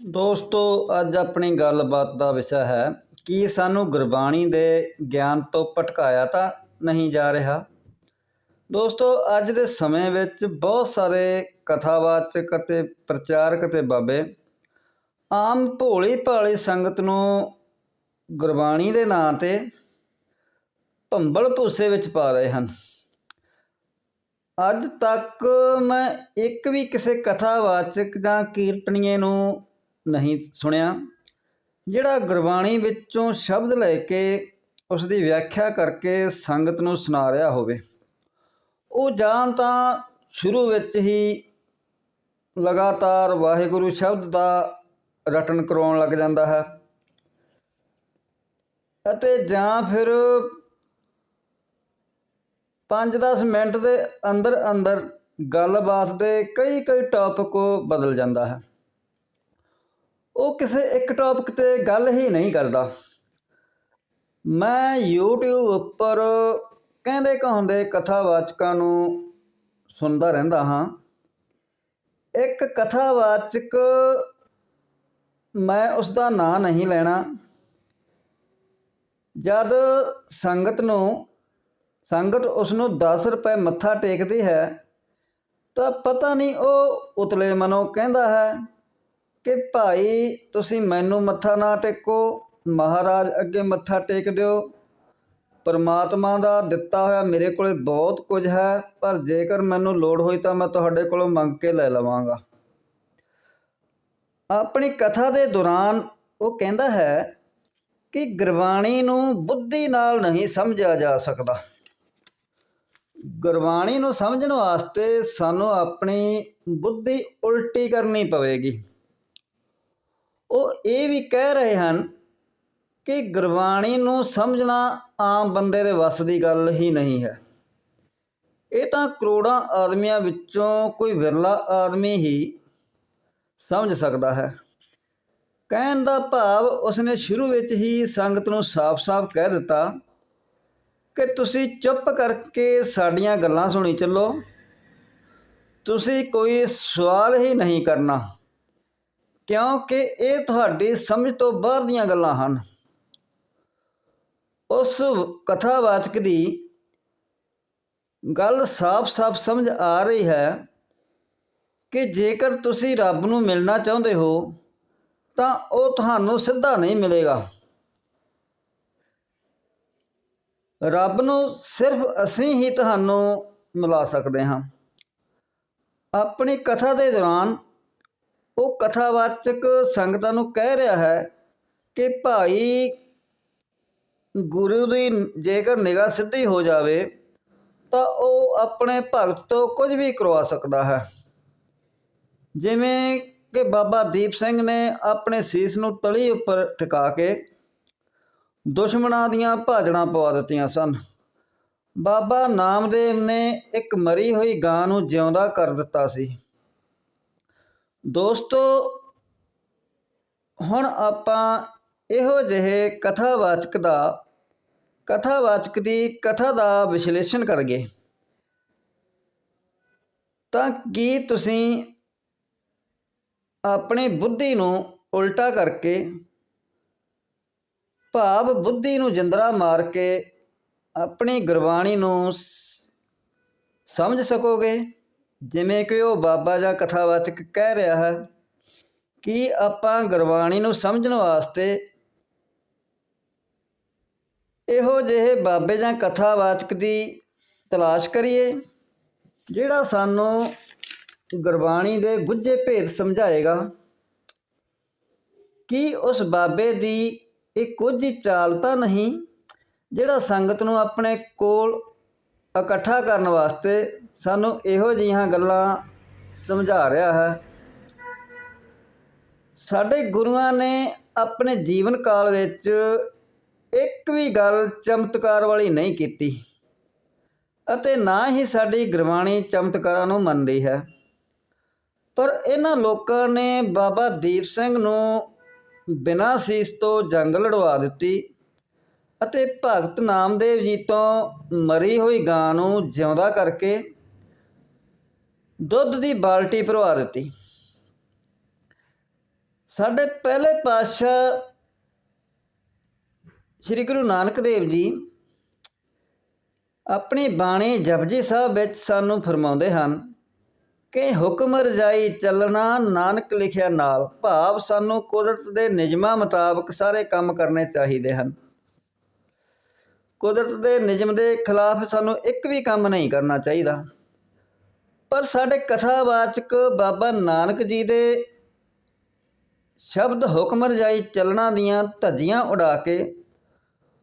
ਦੋਸਤੋ, ਅੱਜ ਆਪਣੀ ਗੱਲਬਾਤ ਦਾ ਵਿਸ਼ਾ ਹੈ, ਕੀ ਸਾਨੂੰ ਗੁਰਬਾਣੀ ਦੇ ਗਿਆਨ ਤੋਂ ਭਟਕਾਇਆ ਤਾਂ ਨਹੀਂ ਜਾ ਰਿਹਾ? ਦੋਸਤੋ, ਅੱਜ ਦੇ ਸਮੇਂ ਵਿੱਚ ਬਹੁਤ ਸਾਰੇ ਕਥਾਵਾਚਕ ਅਤੇ ਪ੍ਰਚਾਰਕ ਅਤੇ ਬਾਬੇ ਆਮ ਭੋਲੀ ਭਾਲੀ ਸੰਗਤ ਨੂੰ ਗੁਰਬਾਣੀ ਦੇ ਨਾਂ ਤੇ ਭੰਬਲ ਭੂਸੇ ਵਿੱਚ ਪਾ ਰਹੇ ਹਨ। ਅੱਜ ਤੱਕ ਮੈਂ ਇੱਕ ਵੀ ਕਿਸੇ ਕਥਾਵਾਚਕ ਜਾਂ ਕੀਰਤਨੀਏ ਨੂੰ ਨਹੀਂ ਸੁਣਿਆ। ਜਿਹੜਾ ਗੁਰਬਾਣੀ ਵਿੱਚੋਂ ਸ਼ਬਦ ਲੈ ਕੇ ਉਸ ਦੀ ਵਿਆਖਿਆ ਕਰਕੇ ਸੰਗਤ ਨੂੰ ਸੁਣਾ ਰਿਹਾ ਹੋਵੇ, ਉਹ ਜਾਂ ਤਾਂ ਸ਼ੁਰੂ ਵਿੱਚ ਹੀ ਲਗਾਤਾਰ ਵਾਹਿਗੁਰੂ ਸ਼ਬਦ ਦਾ ਰਟਨ ਕਰਾਉਣ ਲੱਗ ਜਾਂਦਾ ਹੈ ਅਤੇ ਜਾਂ ਫਿਰ 5-10 ਮਿੰਟ ਦੇ ਅੰਦਰ ਅੰਦਰ ਗੱਲਬਾਤ ਦੇ ਕਈ ਕਈ ਟੌਪਿਕ ਬਦਲ ਜਾਂਦਾ ਹੈ। ਉਹ ਕਿਸੇ ਇੱਕ ਟੌਪਿਕ ਤੇ ਗੱਲ ਹੀ ਨਹੀਂ ਕਰਦਾ। ਮੈਂ YouTube ਉੱਪਰ ਕਹਿੰਦੇ ਕਹਾਉਂਦੇ ਕਥਾਵਾਚਕਾਂ ਨੂੰ ਸੁਣਦਾ ਰਹਿੰਦਾ ਹਾਂ। ਇੱਕ ਕਥਾਵਾਚਕ ਮੈਂ ਉਸ ਦਾ ਨਾਂ ਨਹੀਂ ਲੈਣਾ। ਜਦ ਸੰਗਤ ਨੂੰ, ਸੰਗਤ ਉਸ ਨੂੰ 10 ਰੁਪਏ ਮੱਥਾ ਟੇਕਦੀ ਹੈ ਤਾਂ ਪਤਾ ਨਹੀਂ ਉਹ ਉਤਲੇ ਮਨੋਂ ਕਹਿੰਦਾ ਹੈ ਕਿ ਭਾਈ ਤੁਸੀਂ ਮੈਨੂੰ ਮੱਥਾ ਨਾ ਟੇਕੋ, ਮਹਾਰਾਜ ਅੱਗੇ ਮੱਥਾ ਟੇਕ ਦਿਓ। ਪਰਮਾਤਮਾ ਦਾ ਦਿੱਤਾ ਹੋਇਆ ਮੇਰੇ ਕੋਲੇ ਬਹੁਤ ਕੁਝ ਹੈ, ਪਰ ਜੇਕਰ ਮੈਨੂੰ ਲੋੜ ਹੋਈ ਤਾਂ ਮੈਂ ਤੁਹਾਡੇ ਕੋਲੋਂ ਮੰਗ ਕੇ ਲੈ ਲਵਾਂਗਾ। ਆਪਣੀ ਕਥਾ ਦੇ ਦੌਰਾਨ ਉਹ ਕਹਿੰਦਾ ਹੈ ਕਿ ਗੁਰਬਾਣੀ ਨੂੰ ਬੁੱਧੀ ਨਾਲ ਨਹੀਂ ਸਮਝਿਆ ਜਾ ਸਕਦਾ। ਗੁਰਬਾਣੀ ਨੂੰ ਸਮਝਣ ਵਾਸਤੇ ਸਾਨੂੰ ਆਪਣੀ ਬੁੱਧੀ ਉਲਟੀ ਕਰਨੀ ਪਵੇਗੀ। ਉਹ ਇਹ ਵੀ ਕਹਿ ਰਹੇ ਹਨ ਕਿ ਗੁਰਬਾਣੀ ਨੂੰ ਸਮਝਣਾ ਆਮ ਬੰਦੇ ਦੇ ਵੱਸ ਦੀ ਗੱਲ ਹੀ ਨਹੀਂ ਹੈ। ਇਹ ਤਾਂ ਕਰੋੜਾਂ ਆਦਮੀਆਂ ਵਿੱਚੋਂ ਕੋਈ ਵਿਰਲਾ ਆਦਮੀ ਹੀ ਸਮਝ ਸਕਦਾ ਹੈ। ਕਹਿਣ ਦਾ ਭਾਵ ਉਸਨੇ ਸ਼ੁਰੂ ਵਿੱਚ ਹੀ ਸੰਗਤ ਨੂੰ ਸਾਫ਼-ਸਾਫ਼ ਕਹਿ ਦਿੱਤਾ ਕਿ ਤੁਸੀਂ ਚੁੱਪ ਕਰਕੇ ਸਾਡੀਆਂ ਗੱਲਾਂ ਸੁਣੀ ਚੱਲੋ। ਤੁਸੀਂ ਕੋਈ ਸਵਾਲ ਹੀ ਨਹੀਂ ਕਰਨਾ। ਕਿਉਂਕਿ ਇਹ ਤੁਹਾਡੀ ਸਮਝ ਤੋਂ ਬਾਹਰ ਦੀਆਂ ਗੱਲਾਂ ਹਨ। ਉਸ ਕਥਾਵਾਚਕ ਦੀ ਗੱਲ ਸਾਫ਼-ਸਾਫ਼ ਸਮਝ ਆ ਰਹੀ ਹੈ ਕਿ ਜੇਕਰ ਤੁਸੀਂ ਰੱਬ ਨੂੰ ਮਿਲਣਾ ਚਾਹੁੰਦੇ ਹੋ, ਤਾਂ ਉਹ ਤੁਹਾਨੂੰ ਸਿੱਧਾ ਨਹੀਂ ਮਿਲੇਗਾ। ਰੱਬ ਨੂੰ ਸਿਰਫ ਅਸੀਂ ਹੀ ਤੁਹਾਨੂੰ ਮਿਲਾ ਸਕਦੇ ਹਾਂ। ਆਪਣੀ ਕਥਾ ਦੇ ਦੌਰਾਨ ਉਹ ਕਥਾਵਾਚਕ ਸੰਗਤਾਂ ਨੂੰ ਕਹਿ ਰਿਹਾ ਹੈ ਕਿ ਭਾਈ ਗੁਰੂ ਦੀ ਜੇਕਰ ਨਿਗਾਹ ਸਿੱਧੀ ਹੋ ਜਾਵੇ, ਤਾਂ ਉਹ ਆਪਣੇ ਭਗਤ ਤੋਂ ਕੁਝ ਵੀ ਕਰਵਾ ਸਕਦਾ ਹੈ। ਜਿਵੇਂ ਕਿ ਬਾਬਾ ਦੀਪ ਸਿੰਘ ਨੇ ਆਪਣੇ ਸੀਸ ਨੂੰ ਤਲੀ ਉੱਪਰ ਟਿਕਾ ਕੇ ਦੁਸ਼ਮਣਾਂ ਦੀਆਂ ਭਾਜੜਾਂ ਪਵਾ ਦਿੱਤੀਆਂ ਸਨ। ਬਾਬਾ ਨਾਮਦੇਵ ਨੇ ਇੱਕ ਮਰੀ ਹੋਈ ਗਾਂ ਨੂੰ ਜਿਉਂਦਾ ਕਰ ਦਿੱਤਾ ਸੀ। ਦੋਸਤੋ, ਹੁਣ ਆਪਾਂ ਇਹੋ ਜਿਹੇ ਕਥਾਵਾਚਕ ਦਾ, ਕਥਾਵਾਚਕ ਦੀ ਕਥਾ ਦਾ ਵਿਸ਼ਲੇਸ਼ਣ ਕਰਾਂਗੇ। ਤਾਂ ਕੀ ਤੁਸੀਂ ਆਪਣੀ ਬੁੱਧੀ ਨੂੰ ਉਲਟਾ ਕਰਕੇ, ਭਾਵ ਬੁੱਧੀ ਨੂੰ ਜਿੰਦਰਾ ਮਾਰ ਕੇ ਆਪਣੀ ਗੁਰਬਾਣੀ ਨੂੰ ਸਮਝ ਸਕੋਗੇ? ਜਿਵੇਂ ਕਿ ਉਹ ਬਾਬਾ ਜਾਂ ਕਥਾਵਾਚਕ ਕਹਿ ਰਿਹਾ ਹੈ ਕਿ ਆਪਾਂ ਗੁਰਬਾਣੀ ਨੂੰ ਸਮਝਣ ਵਾਸਤੇ ਇਹੋ ਜਿਹੇ ਬਾਬੇ ਜਾਂ ਕਥਾਵਾਚਕ ਦੀ ਤਲਾਸ਼ ਕਰੀਏ, ਜਿਹੜਾ ਸਾਨੂੰ ਗੁਰਬਾਣੀ ਦੇ ਗੁੱਝੇ ਭੇਦ ਸਮਝਾਏਗਾ ਕੀ ਉਸ ਬਾਬੇ ਦੀ ਇਹ ਕੁਝ ਹੀ ਚਾਲ ਤਾਂ ਨਹੀਂ, ਜਿਹੜਾ ਸੰਗਤ ਨੂੰ ਆਪਣੇ ਕੋਲ ਇਕੱਠਾ ਕਰਨ ਵਾਸਤੇ ਸਾਨੂੰ ਇਹੋ ਜਿਹੀਆਂ ਗੱਲਾਂ ਸਮਝਾ ਰਿਹਾ ਹੈ। ਸਾਡੇ ਗੁਰੂਆਂ ਨੇ ਆਪਣੇ ਜੀਵਨ ਕਾਲ ਵਿੱਚ ਇੱਕ ਵੀ ਗੱਲ ਚਮਤਕਾਰ ਵਾਲੀ ਨਹੀਂ ਕੀਤੀ ਅਤੇ ਨਾ ਹੀ ਸਾਡੀ ਗੁਰਬਾਣੀ ਚਮਤਕਾਰਾਂ ਨੂੰ ਮੰਨਦੀ ਹੈ। ਪਰ ਇਹਨਾਂ ਲੋਕਾਂ ਨੇ ਬਾਬਾ ਦੀਪ ਸਿੰਘ ਨੂੰ ਬਿਨਾਂ ਸੀਸ ਤੋਂ ਜੰਗ ਲੜਵਾ ਦਿੱਤੀ। ਅਤੇ ਭਗਤ ਨਾਮਦੇਵ ਜੀ ਤੋਂ ਮਰੀ ਹੋਈ ਗਾਂ ਨੂੰ ਜਿਉਂਦਾ ਕਰਕੇ ਦੁੱਧ ਦੀ ਬਾਲਟੀ ਭਰਵਾ ਦਿੱਤੀ। ਸਾਡੇ ਪਹਿਲੇ ਪਾਤਸ਼ਾਹ ਸ੍ਰੀ ਗੁਰੂ ਨਾਨਕ ਦੇਵ ਜੀ ਆਪਣੀ ਬਾਣੀ ਜਪਜੀ ਸਾਹਿਬ ਵਿੱਚ ਸਾਨੂੰ ਫਰਮਾਉਂਦੇ ਹਨ ਕਿ ਹੁਕਮ ਰਜਾਈ ਚੱਲਣਾ ਨਾਨਕ ਲਿਖਿਆ ਨਾਲ ਭਾਵ ਸਾਨੂੰ ਕੁਦਰਤ ਦੇ ਨਿਯਮਾਂ ਮੁਤਾਬਕ ਸਾਰੇ ਕੰਮ ਕਰਨੇ ਚਾਹੀਦੇ ਹਨ। ਕੁਦਰਤ ਦੇ ਨਿਯਮ ਦੇ ਖਿਲਾਫ ਸਾਨੂੰ ਇੱਕ ਵੀ ਕੰਮ ਨਹੀਂ ਕਰਨਾ ਚਾਹੀਦਾ। ਪਰ ਸਾਡੇ ਕਥਾਵਾਚਕ ਬਾਬਾ ਨਾਨਕ ਜੀ ਦੇ ਸ਼ਬਦ ਹੁਕਮ ਰਜਾਈ ਚੱਲਣਾ ਦੀਆਂ ਧੱਜੀਆਂ ਉਡਾ ਕੇ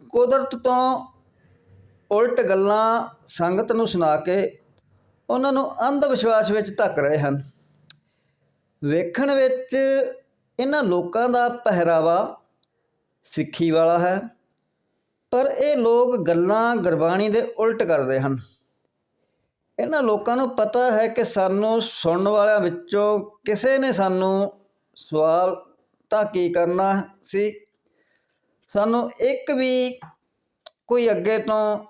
ਕੁਦਰਤ ਤੋਂ ਉਲਟ ਗੱਲਾਂ ਸੰਗਤ ਨੂੰ ਸੁਣਾ ਕੇ ਉਹਨਾਂ ਨੂੰ ਅੰਧ ਵਿਸ਼ਵਾਸ ਵਿੱਚ ਧੱਕ ਰਹੇ ਹਨ। ਵੇਖਣ ਵਿੱਚ ਇਹਨਾਂ ਲੋਕਾਂ ਦਾ ਪਹਿਰਾਵਾ ਸਿੱਖੀ ਵਾਲਾ ਹੈ। ਪਰ ਇਹ ਲੋਕ ਗੱਲਾਂ ਗੁਰਬਾਣੀ ਦੇ ਉਲਟ ਕਰਦੇ ਹਨ। ਇਹਨਾਂ ਲੋਕਾਂ ਨੂੰ ਪਤਾ ਹੈ ਕਿ ਸਾਨੂੰ ਸੁਣਨ ਵਾਲਿਆਂ ਵਿੱਚੋਂ ਕਿਸੇ ਨੇ ਸਾਨੂੰ ਸਵਾਲ ਤਾਂ ਕੀ ਕਰਨਾ ਸੀ? ਸਾਨੂੰ ਇੱਕ ਵੀ ਕੋਈ ਅੱਗੇ ਤੋਂ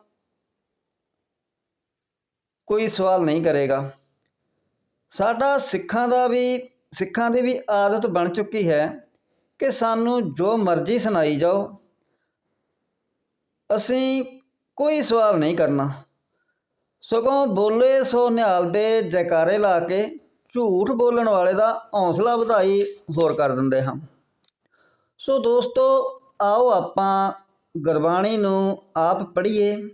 ਕੋਈ ਸਵਾਲ ਨਹੀਂ ਕਰੇਗਾ। ਸਾਡਾ ਸਿੱਖਾਂ ਦਾ ਵੀ, ਸਿੱਖਾਂ ਦੀ ਵੀ ਆਦਤ ਬਣ ਚੁੱਕੀ ਹੈ ਕਿ ਸਾਨੂੰ ਜੋ ਮਰਜ਼ੀ ਸੁਣਾਈ ਜਾਓ ਅਸੀਂ ਕੋਈ ਸਵਾਲ ਨਹੀਂ ਕਰਨਾ। ਸਗੋਂ ਬੋਲੇ ਸੋ ਨਿਹਾਲ ਦੇ ਜੈਕਾਰੇ ਲਾ ਕੇ ਝੂਠ ਬੋਲਣ ਵਾਲੇ ਦਾ ਹੌਸਲਾ ਵਧਾਈ ਹੋਰ ਕਰ ਦਿੰਦੇ ਹਾਂ। ਸੋ ਦੋਸਤੋ, ਆਓ ਆਪਾਂ ਗੁਰਬਾਣੀ ਨੂੰ ਆਪ ਪੜ੍ਹੀਏ।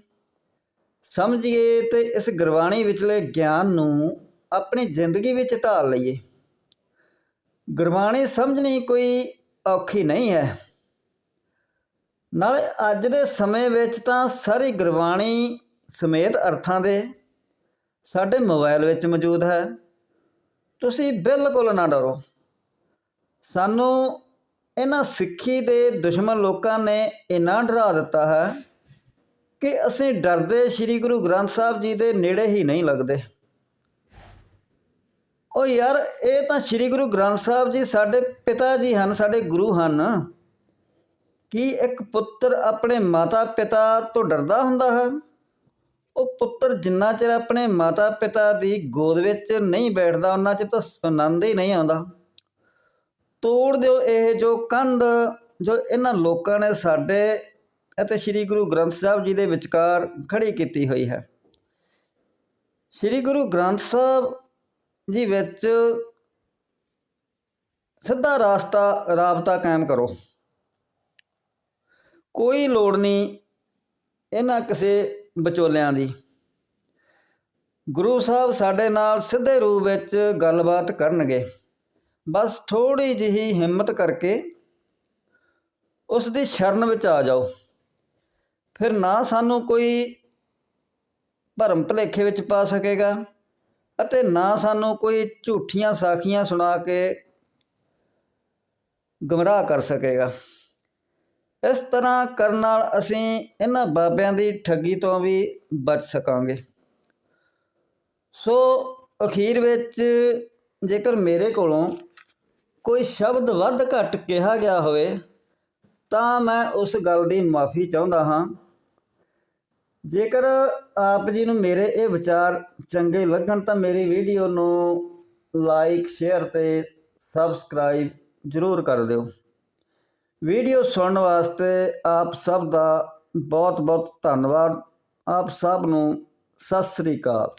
ਸਮਝੀਏ ਤੇ ਇਸ ਗੁਰਬਾਣੀ ਵਿਚਲੇ ਗਿਆਨ ਨੂੰ ਆਪਣੀ ਜ਼ਿੰਦਗੀ ਵਿੱਚ ਢਾਲ ਲਈਏ। ਗੁਰਬਾਣੀ ਸਮਝਣੀ ਕੋਈ ਔਖੀ ਨਹੀਂ ਹੈ। ਨਾਲੇ ਅੱਜ ਦੇ ਸਮੇਂ ਵਿੱਚ ਤਾਂ ਸਾਰੀ ਗੁਰਬਾਣੀ ਸਮੇਤ ਅਰਥਾਂ ਦੇ ਸਾਡੇ ਮੋਬਾਈਲ ਵਿੱਚ ਮੌਜੂਦ ਹੈ। ਤੁਸੀਂ ਬਿਲਕੁਲ ਨਾ ਡਰੋ। ਸਾਨੂੰ ਇਹਨਾਂ ਸਿੱਖੀ ਦੇ ਦੁਸ਼ਮਣ ਲੋਕਾਂ ਨੇ ਇਨਾ ਡਰਾ ਦਿੱਤਾ ਹੈ ਕਿ ਅਸੀਂ ਡਰਦੇ ਸ੍ਰੀ ਗੁਰੂ ਗ੍ਰੰਥ ਸਾਹਿਬ ਜੀ ਦੇ ਨੇੜੇ ਹੀ ਨਹੀਂ ਲੱਗਦੇ। ਉਹ ਯਾਰ, ਇਹ ਤਾਂ ਸ੍ਰੀ ਗੁਰੂ ਗ੍ਰੰਥ ਸਾਹਿਬ ਜੀ ਸਾਡੇ ਪਿਤਾ ਜੀ ਹਨ, ਸਾਡੇ ਗੁਰੂ ਹਨ। ਕੀ ਇੱਕ ਪੁੱਤਰ ਆਪਣੇ ਮਾਤਾ ਪਿਤਾ ਤੋਂ ਡਰਦਾ ਹੁੰਦਾ ਹੈ? ਉਹ ਪੁੱਤਰ ਜਿੰਨਾ ਚਿਰ ਆਪਣੇ ਮਾਤਾ ਪਿਤਾ ਦੀ ਗੋਦ ਵਿੱਚ ਨਹੀਂ ਬੈਠਦਾ ਉਹਨਾਂ ਚਿਰ ਤਾਂ ਸੁਨੰਦ ਹੀ ਨਹੀਂ ਆਉਂਦਾ। ਤੋੜ ਦਿਓ ਇਹ ਜੋ ਕੰਧ, ਜੋ ਇਹਨਾਂ ਲੋਕਾਂ ਨੇ ਸਾਡੇ ਅਤੇ ਸ੍ਰੀ ਗੁਰੂ ਗ੍ਰੰਥ ਸਾਹਿਬ ਜੀ ਦੇ ਵਿਚਕਾਰ ਖੜੀ ਕੀਤੀ ਹੋਈ ਹੈ। ਸ੍ਰੀ ਗੁਰੂ ਗ੍ਰੰਥ ਸਾਹਿਬ ਜੀ ਵਿੱਚ ਸਿੱਧਾ ਰਾਸਤਾ, ਰਾਬਤਾ ਕਾਇਮ ਕਰੋ। ਕੋਈ ਲੋੜ ਨਹੀਂ ਇਹਨਾਂ ਕਿਸੇ ਵਿਚੋਲਿਆਂ ਦੀ। ਗੁਰੂ ਸਾਹਿਬ ਸਾਡੇ ਨਾਲ ਸਿੱਧੇ ਰੂਪ ਵਿੱਚ ਗੱਲਬਾਤ ਕਰਨਗੇ। ਬਸ ਥੋੜੀ ਜਿਹੀ ਹਿੰਮਤ ਕਰਕੇ ਉਸ ਦੀ ਸ਼ਰਨ ਵਿੱਚ ਆ ਜਾਓ। ਫਿਰ ਨਾ ਸਾਨੂੰ ਕੋਈ ਭਰਮ ਭਲੇਖੇ ਵਿੱਚ ਪਾ ਸਕੇਗਾ ਅਤੇ ਨਾ ਸਾਨੂੰ ਕੋਈ ਝੂਠੀਆਂ ਸਾਖੀਆਂ ਸੁਣਾ ਕੇ ਗਮਰਾਹ ਕਰ ਸਕੇਗਾ। ਇਸ ਤਰ੍ਹਾਂ ਕਰਨ ਨਾਲ ਅਸੀਂ ਇਹਨਾਂ ਬਾਬਿਆਂ ਦੀ ਠੱਗੀ ਤੋਂ ਵੀ ਬਚ ਸਕਾਂਗੇ। ਸੋ ਅਖੀਰ ਵਿੱਚ ਜੇਕਰ ਮੇਰੇ ਕੋਲੋਂ ਕੋਈ ਸ਼ਬਦ ਵੱਧ ਘੱਟ ਕਿਹਾ ਗਿਆ ਹੋਵੇ, ਤਾਂ ਮੈਂ ਉਸ ਗੱਲ ਦੀ ਮਾਫੀ ਚਾਹੁੰਦਾ ਹਾਂ। ਜੇਕਰ ਆਪ ਜੀ ਨੂੰ ਮੇਰੇ ਇਹ ਵਿਚਾਰ ਚੰਗੇ ਲੱਗਣ, ਤਾਂ ਮੇਰੀ ਵੀਡੀਓ ਨੂੰ ਲਾਈਕ, ਸ਼ੇਅਰ ਤੇ ਸਬਸਕ੍ਰਾਈਬ ਜ਼ਰੂਰ ਕਰ ਦਿਓ। ਵੀਡੀਓ ਸੁਣਨ ਵਾਸਤੇ ਆਪ ਸਭ ਦਾ ਬਹੁਤ ਬਹੁਤ ਧੰਨਵਾਦ। ਆਪ ਸਭ ਨੂੰ ਸਤਿ ਸ੍ਰੀ ਅਕਾਲ।